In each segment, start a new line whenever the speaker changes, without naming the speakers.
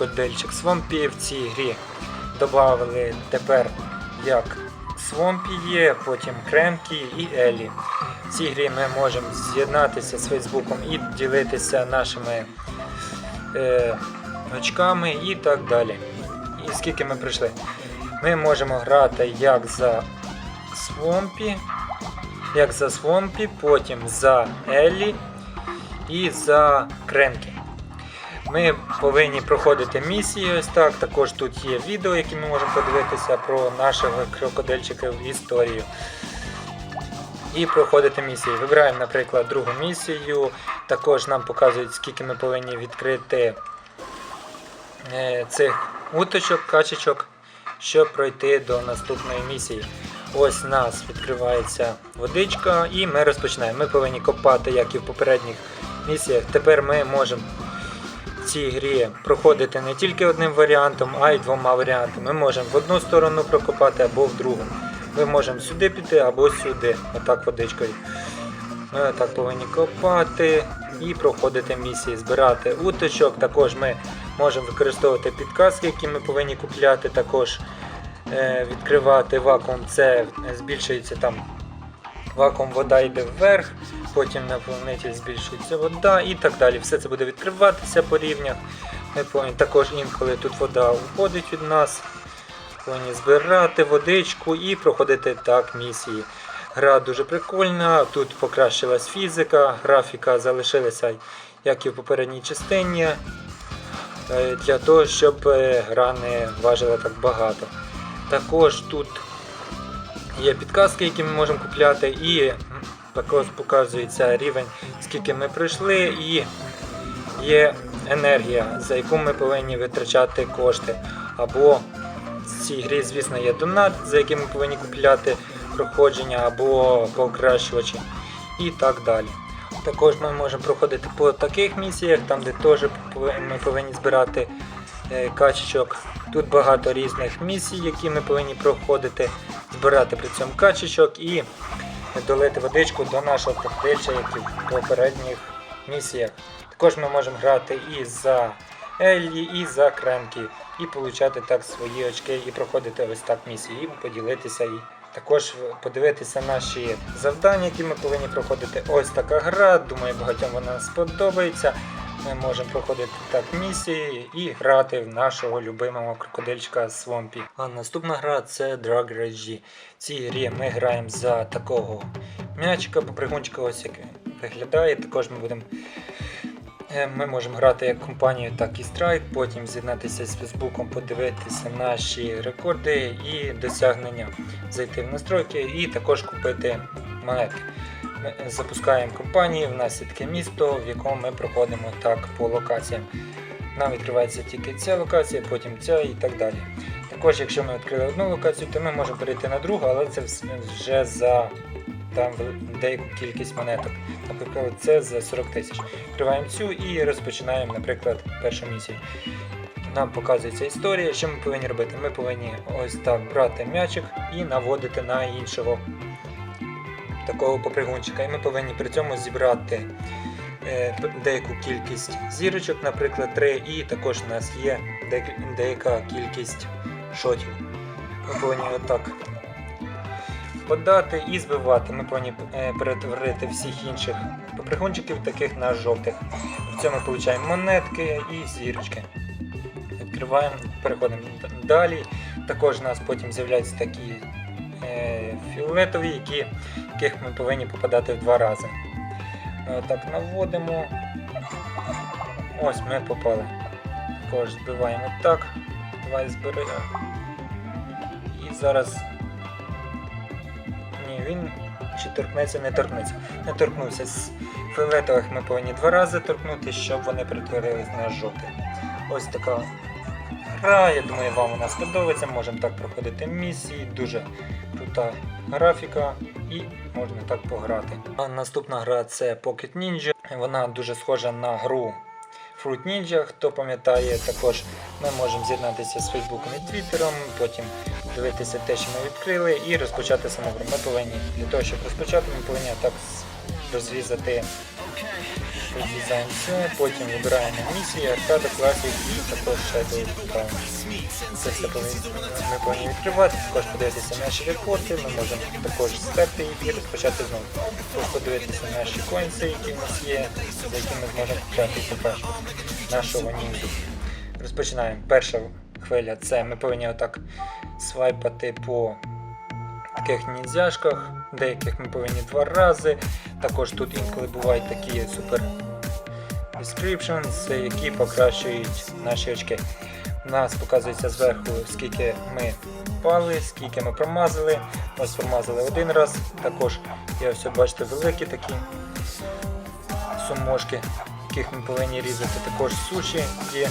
крокодильчик Свомпі. В цій грі додали тепер як Свомпі є, потім Кремкі і Елі. В цій грі ми можемо з'єднатися з Фейсбуком і ділитися нашими е, очками і так далі. І скільки ми прийшли? Ми можемо грати як за Свомпі, як за Свомпі, потім за Еллі і за Кремкі. Ми повинні проходити місії ось так. Також тут є відео, які ми можемо подивитися про нашого крокодильчика в історію. І проходити місії. Вибираємо, наприклад, другу місію. Також нам показують, скільки ми повинні відкрити е, цих уточок, качечок, щоб пройти до наступної місії. Ось у нас відкривається водичка і ми розпочинаємо. Ми повинні копати, як і в попередніх місіях. Тепер ми можемо цій грі проходити не тільки одним варіантом, а й двома варіантами. Ми можемо в одну сторону прокопати або в другу. Ми можемо сюди піти або сюди, отак водичкою. Ми отак повинні копати і проходити місії, збирати уточок. Також ми можемо використовувати підказки, які ми повинні купляти. Також е, відкривати вакуум, це збільшується там вакуум, вода йде вверх, потім на планеті збільшується вода і так далі. Все це буде відкриватися по рівнях. Також інколи тут вода уходить від нас. Повинні збирати водичку і проходити так місії. Гра дуже прикольна, тут покращилась фізика, графіка залишилася, як і в попередній частині, е, для того, щоб е, гра не важила так багато. Також тут є підказки, які ми можемо купляти, і також показується рівень, скільки ми пройшли, і є енергія, за яку ми повинні витрачати кошти. Або в цій грі, звісно, є донат, за який ми повинні купляти проходження або покращувачі і так далі. Також ми можемо проходити по таких місіях, там де теж ми повинні збирати е, качечок. Тут багато різних місій, які ми повинні проходити, збирати при цьому качечок і долити водичку до нашого крокодильча, як і в попередніх місіях. Також ми можемо грати і за Еллі, і за Кренкі, і получати так свої очки, і проходити ось так місії, і поділитися і також подивитися наші завдання, які ми повинні проходити. Ось така гра. Думаю, багатьом вона сподобається. Ми можемо проходити так місії і грати в нашого любимого крокодильчика Свомпі. А наступна гра це Drag Race G. В цій грі ми граємо за такого м'ячика, попригунчика, ось як виглядає. Також ми будемо. е, Ми можемо грати як компанію, так і страйк, потім з'єднатися з Фейсбуком, подивитися наші рекорди і досягнення, зайти в настройки і також купити монетки. Запускаємо компанію, в нас є таке місто, в якому ми проходимо так по локаціям. Нам відкривається тільки ця локація, потім ця і так далі. Також, якщо ми відкрили одну локацію, то ми можемо перейти на другу, але це вже за там деяку кількість монеток. Наприклад, це за 40 тисяч. Відкриваємо цю і розпочинаємо, наприклад, першу місію. Нам показується історія, що ми повинні робити. Ми повинні ось так брати м'ячик і наводити на іншого такого попригунчика. І ми повинні при цьому зібрати е, деяку кількість зірочок, наприклад, 3, і також у нас є деяка кількість шотів. Ми повинні отак подати і збивати. Ми повинні е, перетворити всіх інших попригунчиків, таких на жовтих. В цьому ми отримуємо монетки і зірочки. Відкриваємо, переходимо далі. Також у нас потім з'являються такі фіолетові, які, яких ми повинні попадати в два рази. Ми отак наводимо. Ось ми попали. Також збиваємо так. Давай зберемо. І зараз. Ні, він чи торкнеться, не торкнеться. Не торкнувся. З фіолетових ми повинні два рази торкнути, щоб вони перетворились на жовтих. Ось така гра. Я думаю, вам вона сподобається. Можемо так проходити місії. Дуже крута графіка і можна так пограти. А наступна гра це Pocket Ninja. Вона дуже схожа на гру Fruit Ninja. Хто пам'ятає, також ми можемо з'єднатися з Фейсбуком і Твіттером, потім дивитися те, що ми відкрили, і розпочати саму гру. Ми повинні для того, щоб розпочати, ми повинні так розрізати Тут дизайн все, потім вибираємо місії, аркада, класик і також Shadow Crown. Це все ми повинні відкривати, також подивитися наші репорти, ми можемо також стерти їх і розпочати знову. Також подивитися наші коінси, які в нас є, за які ми зможемо купляти екіпаж нашого ніндзю. Розпочинаємо. Перша хвиля це ми повинні отак свайпати по таких ніндзяшках, деяких ми повинні два рази. Також тут інколи бувають такі супер descriptions, які покращують наші очки. У нас показується зверху, скільки ми впали, скільки ми промазали. Ось промазали один раз. Також є ось бачите великі такі сумошки, яких ми повинні різати. Також суші є.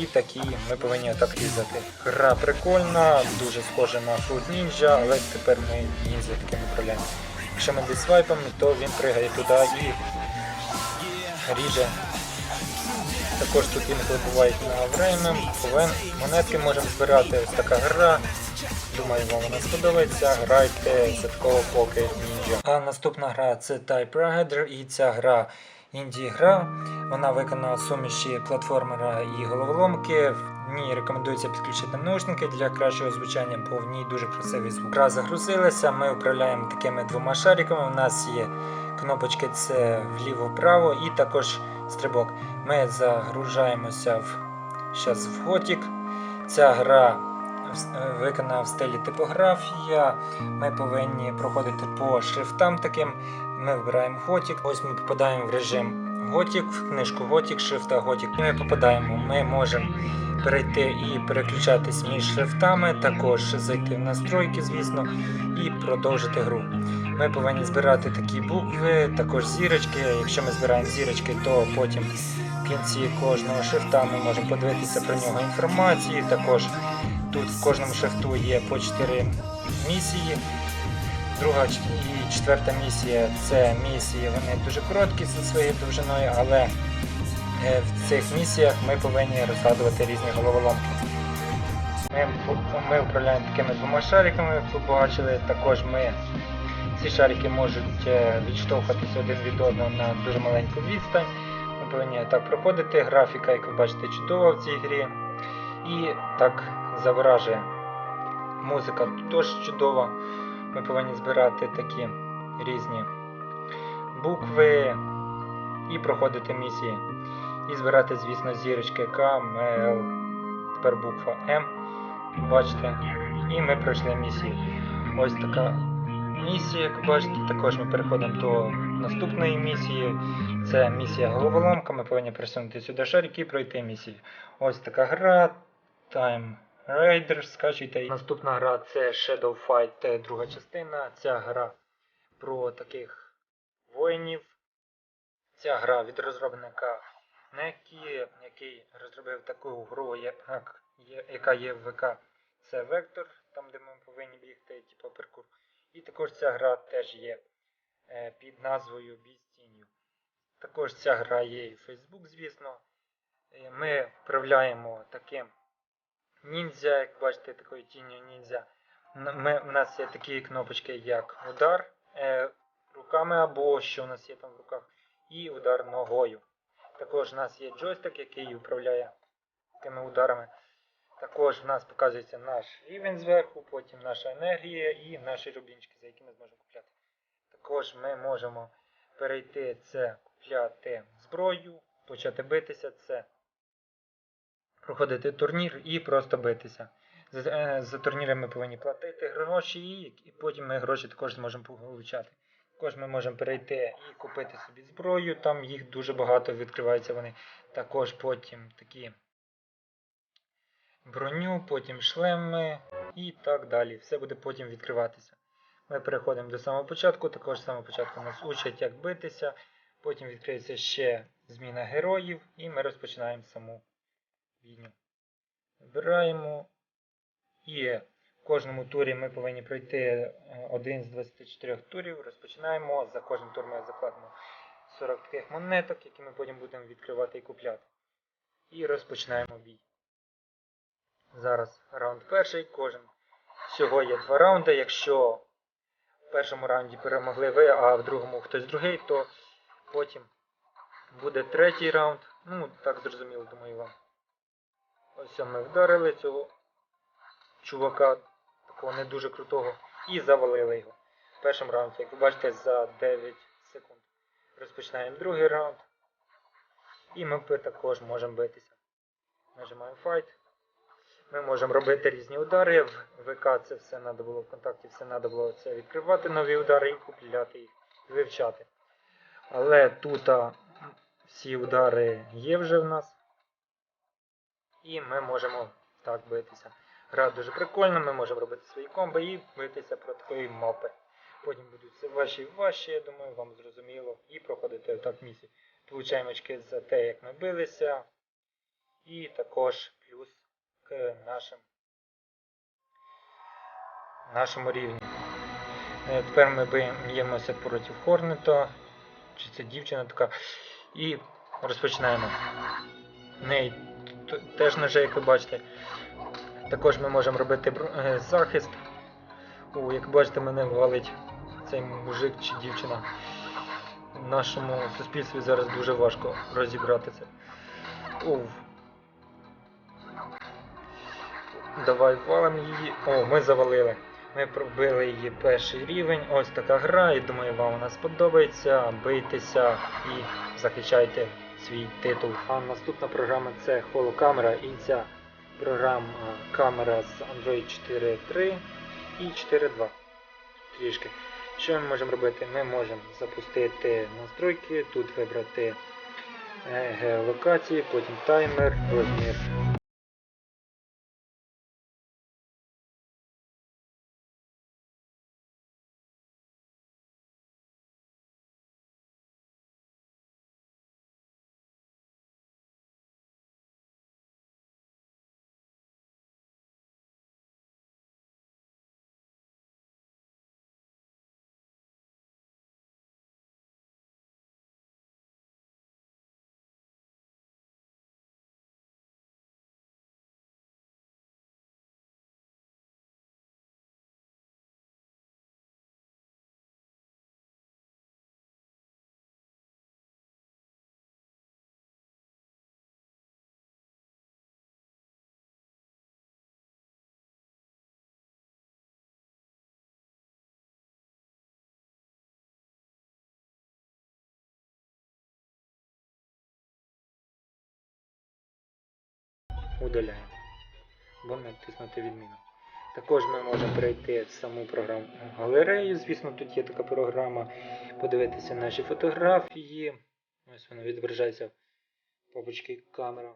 І такі ми повинні отак різати. Гра прикольна, дуже схожа на Fruit Ninja, але тепер ми ніндзя таким управляємо. Якщо ми десь свайпами, то він пригає туди і ріже. Також тут інколи бувають на время, повен, монетки можемо збирати. Ось така гра. Думаю, вам вона сподобається. Грайте за поки ніндзя. А наступна гра це Type Rider і ця гра інді гра. Вона виконана суміші платформера і головоломки. В ній рекомендується підключити наушники для кращого звучання, бо в ній дуже красивий звук. Гра загрузилася, ми управляємо такими двома шариками. У нас є кнопочки це вліво-вправо і також стрибок. Ми загружаємося в, в Готік. Ця гра виконана в стилі типографія. Ми повинні проходити по шрифтам таким. Ми вибираємо Готік. Ось ми попадаємо в режим Готік, в книжку Готік, шрифта Готік. Ми попадаємо. Ми можемо перейти і переключатись між шрифтами, також зайти в настройки, звісно, і продовжити гру. Ми повинні збирати такі букви, також зірочки. Якщо ми збираємо зірочки, то потім в кінці кожного шрифта ми можемо подивитися про нього інформацію. Також тут в кожному шрифту є по 4 місії. Друга і четверта місія це місії, вони дуже короткі за своєю довжиною, але е, в цих місіях ми повинні розгадувати різні головоломки. Ми, ми управляємо такими двома шариками, як ви бачили. Також ми ці шарики можуть е, відштовхуватися один від одного на дуже маленьку відстань. Ми повинні так проходити. Графіка, як ви бачите, чудова в цій грі. І так заворажує. Музика теж чудова. Ми повинні збирати такі різні букви і проходити місії. І збирати, звісно, зірочки К, М, Л, тепер буква М. Бачите? І ми пройшли місію. Ось така місія, як бачите. Також ми переходимо до наступної місії. Це місія головоломка. Ми повинні присунути сюди шарик і пройти місію. Ось така гра. Time Raider, скачуйте. Наступна гра це Shadow Fight, е, друга частина. Ця гра про таких воїнів. Ця гра від розробника Некі, який розробив таку гру, як, яка є в ВК. Це Вектор, там де ми повинні бігти, типу паркур. І також ця гра теж є е, під назвою з. Також ця гра є і Facebook, звісно. Е, Ми вправляємо таким ніндзя, як бачите, такою тінню ніндзя. Ми, у нас є такі кнопочки, як удар е, руками або що у нас є там в руках, і удар ногою. Також у нас є джойстик, який управляє такими ударами. Також в нас показується наш рівень зверху, потім наша енергія і наші рубінчики, за які ми зможемо купляти. Також ми можемо перейти це купляти зброю, почати битися. Це проходити турнір і просто битися. За, е, за турніри ми повинні платити гроші, і, потім ми гроші також зможемо получати. Також ми можемо перейти і купити собі зброю, там їх дуже багато відкриваються вони. Також потім такі броню, потім шлеми і так далі. Все буде потім відкриватися. Ми переходимо до самого початку, також з самого початку нас учать, як битися. Потім відкриється ще зміна героїв, і ми розпочинаємо саму війну. Вибираємо. І в кожному турі ми повинні пройти е, один з 24 турів. Розпочинаємо. За кожен тур ми закладемо 40 таких монеток, які ми потім будемо відкривати і купляти. І розпочинаємо бій. Зараз раунд перший. Кожен всього є два раунди. Якщо в першому раунді перемогли ви, а в другому хтось другий, то Потім буде третій раунд. Ну, так зрозуміло, думаю вам. Ось ми вдарили цього чувака, такого не дуже крутого, і завалили його. В першому раунді, як ви бачите, за 9 секунд. Розпочинаємо другий раунд. І ми також можемо битися. Нажимаємо Fight. Ми можемо робити різні удари. В ВК це все треба було в контакті, все треба було це відкривати нові удари і купляти їх, вивчати. Але тут всі удари є вже в нас. І ми можемо так битися. Гра дуже прикольна, ми можемо робити свої комби і битися проти такої мапи. Потім будуть все важчі і важчі, я думаю, вам зрозуміло. І проходити так місію. Получаємо очки за те, як ми билися. І також плюс к нашим, нашому рівню. Е, Тепер ми б'ємося проти Хорнета. Чи це дівчина така. І розпочинаємо. Неї теж ножи, як ви бачите. Також ми можемо робити е, захист. О, як бачите, мене валить цей мужик чи дівчина. В нашому суспільстві зараз дуже важко розібрати це. Оу. Давай валимо її. О, ми завалили. Ми пробили її перший рівень. Ось така гра. І думаю, вам вона сподобається. Бийтеся і захищайте свій титул. А наступна програма це холокамера. І ця програма камера з Android 4.3 і 4.2. Трішки. Що ми можемо робити? Ми можемо запустити настройки, тут вибрати е, геолокації, потім таймер, розмір. Удаляємо. Бо натиснути відміну. Також ми можемо перейти в саму програму галерею. Звісно, тут є така програма. Подивитися наші фотографії. Ось вона відображається в папочці камера.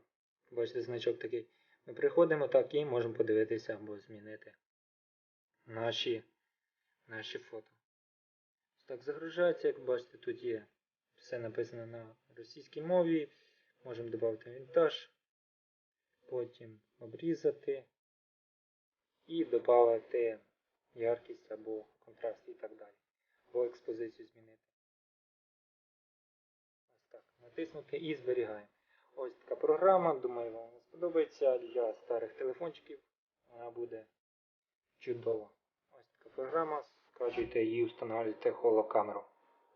Бачите, значок такий. Ми приходимо так і можемо подивитися або змінити наші, наші фото. Так загружається, як бачите, тут є все написано на російській мові. Можемо додати вінтаж, потім обрізати і додати яркість або контраст і так далі. Або експозицію змінити. Ось так. Натиснути і зберігаємо. Ось така програма, думаю, вам сподобається. Для старих телефончиків вона буде чудова. Ось така програма. Скачуйте її, встановлюйте холокамеру.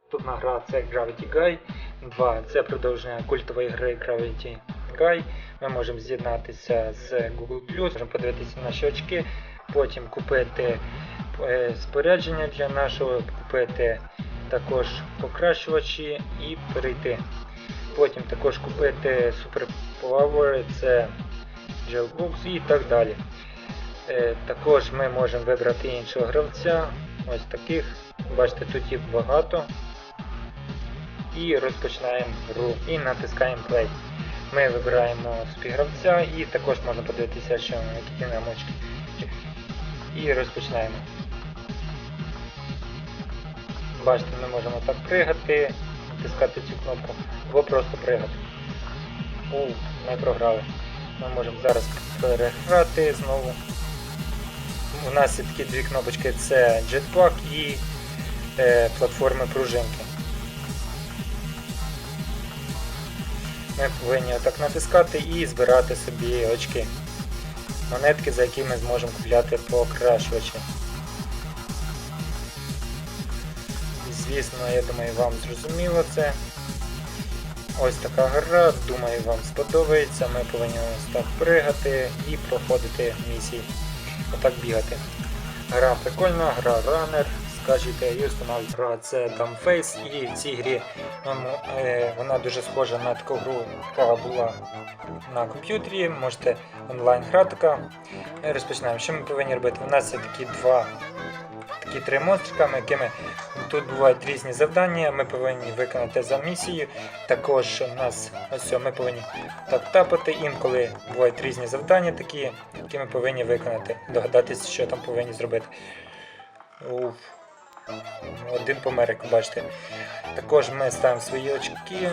Наступна гра це Gravity Guy 2. Це продовження культової гри Gravity Guy. Ми можемо з'єднатися з Google+, можемо подивитися наші очки, потім купити е, спорядження для нашого, купити також покращувачі і перейти. Потім також купити Power, це Jailbox і так далі. Е, Також ми можемо вибрати іншого гравця. Ось таких. Бачите, тут їх багато. І розпочинаємо гру і натискаємо play. Ми вибираємо співгравця і також можна подивитися, що які намочки. І розпочинаємо. Бачите, ми можемо так пригати, натискати цю кнопку, або просто пригати. У, ми програли. Ми можемо зараз переграти знову. У нас є такі дві кнопочки, це Jetpack і е, платформи пружинки. Ми повинні отак натискати і збирати собі очки. Монетки, за які ми зможемо купляти покращувачі. Звісно, я думаю, вам зрозуміло це. Ось така гра, думаю, вам сподобається. Ми повинні ось так пригати і проходити місії. Отак бігати. Гра прикольна, гра ранер, скажете, встановлюють гра це Dumbface, і в цій грі ну, е, вона дуже схожа на таку гру, яка була на комп'ютері. Можете онлайн гратика. Е, Розпочинаємо. Що ми повинні робити? У нас є такі два. Такі три монстрика, якими тут бувають різні завдання, ми повинні виконати за місією. Також у нас ось ми повинні так тапати. Інколи бувають різні завдання, такі, які ми повинні виконати, догадатися, що там повинні зробити. Уф. Один помер, як ви бачите. Також ми ставимо свої очки.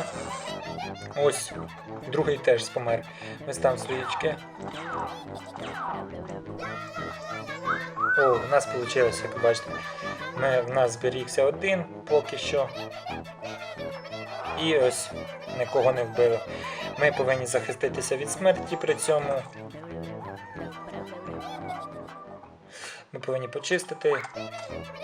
Ось, другий теж помер. Ми ставимо свої очки. О, у нас вийшло, як ви бачите. Ми, в нас зберігся один поки що. І ось нікого не вбили. Ми повинні захиститися від смерті при цьому. Ми повинні почистити.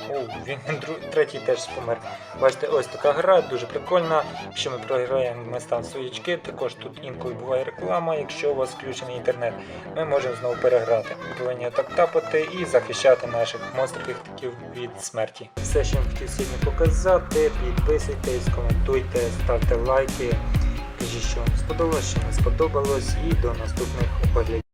О, він третій теж помер. Бачите, ось така гра, дуже прикольна. Якщо ми програємо, ми свої очки. Також тут інколи буває реклама, якщо у вас включений інтернет, ми можемо знову переграти. Ми повинні так тапати і захищати наших монстрів від смерті. Все, що я хотів сьогодні показати, підписуйтесь, коментуйте, ставте лайки. Кажіть, що вам сподобалось, що не сподобалось, і до наступних оглядів.